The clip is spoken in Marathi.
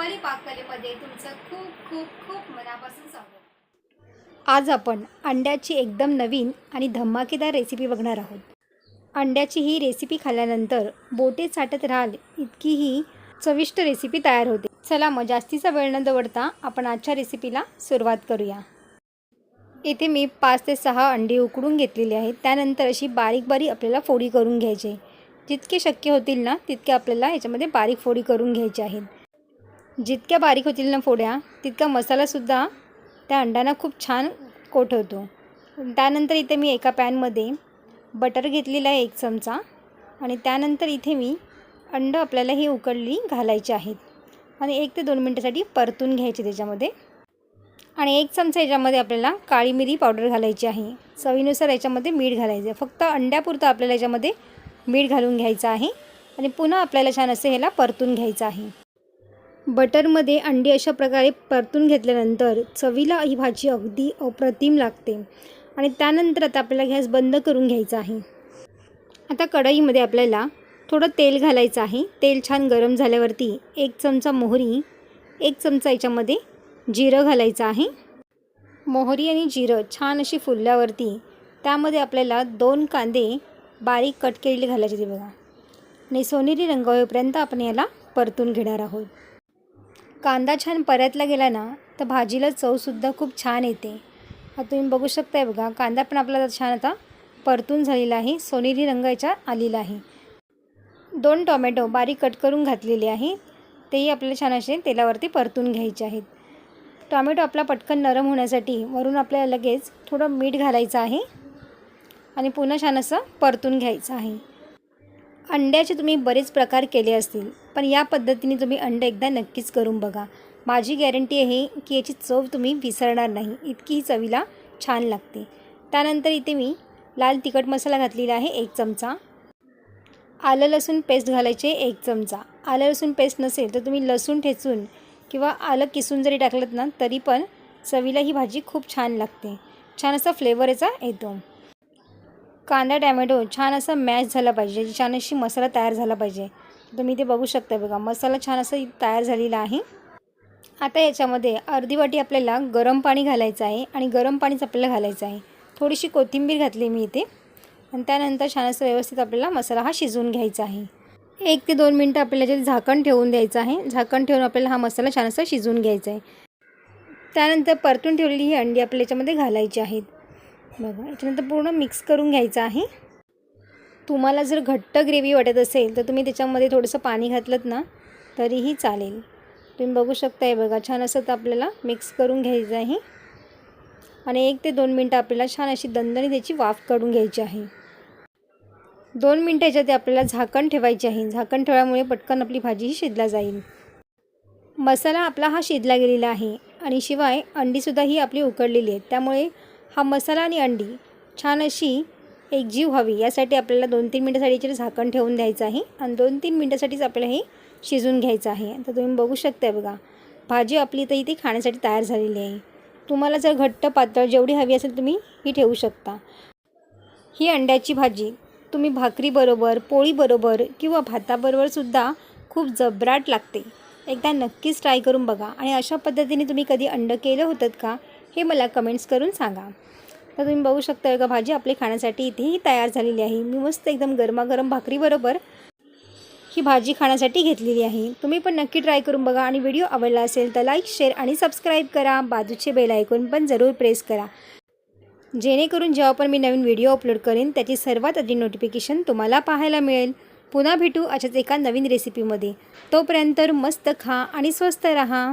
रुपाली पाककलेमध्ये तुमचं खूप खूप खूप मनापासून स्वागत. आज आपण अंड्याची एकदम नवीन आणि धमाकेदार रेसिपी बघणार आहोत. अंड्याची ही रेसिपी खाल्ल्यानंतर बोटे चाटत राहाल इतकी ही चविष्ट रेसिपी तयार होते. चला मग जास्तीचा वेळ न दवडता आपण आजच्या रेसिपीला सुरुवात करूया. इथे मी पाच ते सहा अंडी उकडून घेतलेली आहेत. त्यानंतर अशी बारीक बारीक आपल्याला फोडी करून घ्यायची जितके शक्य होतील ना तितके आपल्याला याच्यामध्ये बारीक फोडी करून घ्यायची आहेत. जितक्या बारीक होतील ना फोड्या तितका मसालासुद्धा त्या अंड्यांना खूप छान कोट होतो. त्यानंतर इथे मी एका पॅनमध्ये बटर घेतलेला आहे एक चमचा आणि त्यानंतर इथे मी अंड आपल्याला ही उकडली घालायची आहेत. आणि एक ते दोन मिनटासाठी परतून घ्यायचे त्याच्यामध्ये. आणि एक चमचा याच्यामध्ये आपल्याला काळी मिरी पावडर घालायची आहे. चवीनुसार याच्यामध्ये मीठ घालायचं आहे. फक्त अंड्यापुरतं आपल्याला याच्यामध्ये मीठ घालून घ्यायचं आहे. आणि पुन्हा आपल्याला छान असं ह्याला परतून घ्यायचं आहे. बटरमध्ये अंडी अशा प्रकारे परतून घेतल्यानंतर चवीला ही भाजी अगदी अप्रतिम लागते. आणि त्यानंतर आता आपल्याला गॅस बंद करून घ्यायचा आहे. आता कढईमध्ये आपल्याला थोडं तेल घालायचं आहे. तेल छान गरम झाल्यावरती एक चमचा मोहरी एक चमचा याच्यामध्ये जिरं घालायचं आहे. मोहरी आणि जिरं छान अशी फुलल्यावरती त्यामध्ये आपल्याला दोन कांदे बारीक कट केलेले घालायचे ते बघा. आणि सोनेरी रंग होईपर्यंत आपण याला परतून घेणार आहोत. कांदा छान परतला गेला ना तर भाजीला चवसुद्धा खूप छान येते. आता तुम्ही बघू शकताय बघा कांदा पण आपला छान आता परतून झालेला आहे सोनेरी रंग याच्या आलेला आहे. दोन टोमॅटो बारीक कट करून घातलेले आहे तेही आपल्याला छान असे तेलावरती परतून घ्यायचे आहेत. टोमॅटो आपला पटकन नरम होण्यासाठी वरून आपल्याला लगेच थोडं मीठ घालायचं आहे आणि पुन्हा छान असं परतून घ्यायचं आहे. अंड्याचे तुम्ही बरेच प्रकार केले असतील. पण या पद्धतीने तुम्ही अंडे एकदा नक्कीच करून बघा. माझी गॅरंटी आहे की याची चव तुम्ही विसरणार नाही. इतकी ही चवीला छान लागते. त्यानंतर इथे मी लाल तिखट मसाला घातलेला आहे एक चमचा. आलं लसूण पेस्ट घालायचे एक चमचा. आलं लसूण पेस्ट नसेल तर तुम्ही लसूण ठेचून किंवा आलं किसून जरी टाकलं ना तरी पण चवीला ही भाजी खूप छान लागते. छान असा फ्लेवर याचा येतो. कांदा टॅमॅटो छान असा मॅश झाला पाहिजे. छान अशी मसाला तयार झाला पाहिजे. तुम्ही ते बघू शकता बघा. मसाला छान असं तयार झालेला आहे. आता याच्यामध्ये अर्धी वाटी आपल्याला गरम पाणी घालायचं आहे आणि गरम पाणीच आपल्याला घालायचं आहे. थोडीशी कोथिंबीर घातली मी इथे. आणि त्यानंतर छान असं व्यवस्थित आपल्याला मसाला हा शिजवून घ्यायचा आहे. एक ते दोन मिनटं आपल्याला याच्यात झाकण ठेवून द्यायचं आहे. झाकण ठेवून आपल्याला हा मसाला छान असा शिजवून घ्यायचा आहे. त्यानंतर परतून ठेवलेली ही अंडी आपल्या याच्यामध्ये घालायची आहेत. बघा याच्यानंतर पूर्ण मिक्स करून घ्यायचं आहे. तुम्हाला जर घट्ट ग्रेव्ही वाटत असेल तर तुम्ही त्याच्यामध्ये थोडंसं पाणी घातलं ना तरीही चालेल. तुम्ही बघू शकताय बघा छान असं तर आपल्याला मिक्स करून घ्यायचं आहे. आणि एक ते दोन मिनटं आपल्याला छान अशी दणदणी त्याची वाफ काढून घ्यायची आहे. दोन मिनटं याच्यात आपल्याला झाकण ठेवायचे आहे. झाकण ठेवल्यामुळे पटकन आपली भाजीही शिजला जाईल. मसाला आपला हा शिजला गेलेला आहे आणि शिवाय अंडीसुद्धा ही आपली उकडलेली आहेत. त्यामुळे हा मसाला आणि अंडी छान अशी एक जीव हवी. यासाठी आपल्याला दोन तीन मिनटासाठी याच्यावर झाकण ठेवून द्यायचं आहे. आणि दोन तीन मिनटासाठीच आपल्याला हे शिजून घ्यायचं आहे. तर तुम्ही बघू शकता बघा. भाजी आपली तर इथे खाण्यासाठी तयार झालेली आहे. तुम्हाला जर घट्ट पातळ जेवढी हवी असेल तुम्ही ही ठेवू शकता. ही अंड्याची भाजी. तुम्ही भाकरीबरोबर पोळीबरोबर किंवा भाताबरोबरसुद्धा खूप जबराट लागते. एकदा नक्कीच ट्राय करून बघा. आणि अशा पद्धतीने तुम्ही कधी अंड केलं होतं का हे मला कमेंट्स करून सांगा. तर तुम्ही बघू शकता का भाजी आपली खाण्यासाठी इथेही तयार झालेली आहे. मी मस्त एकदम गरमागरम भाकरीबरोबर ही भाजी खाण्यासाठी घेतलेली आहे. तुम्ही पण नक्की ट्राय करून बघा आणि व्हिडिओ आवडला असेल तर लाईक शेअर आणि सबस्क्राईब करा. बाजूचे बेल ऐकून पण जरूर प्रेस करा. जेणेकरून जेव्हा पण मी नवीन व्हिडिओ अपलोड करेन त्याची सर्वात आधी नोटिफिकेशन तुम्हाला पाहायला मिळेल. पुन्हा भेटू अशाच एका नवीन रेसिपीमध्ये तोपर्यंत मस्त खा आणि स्वस्त रहा.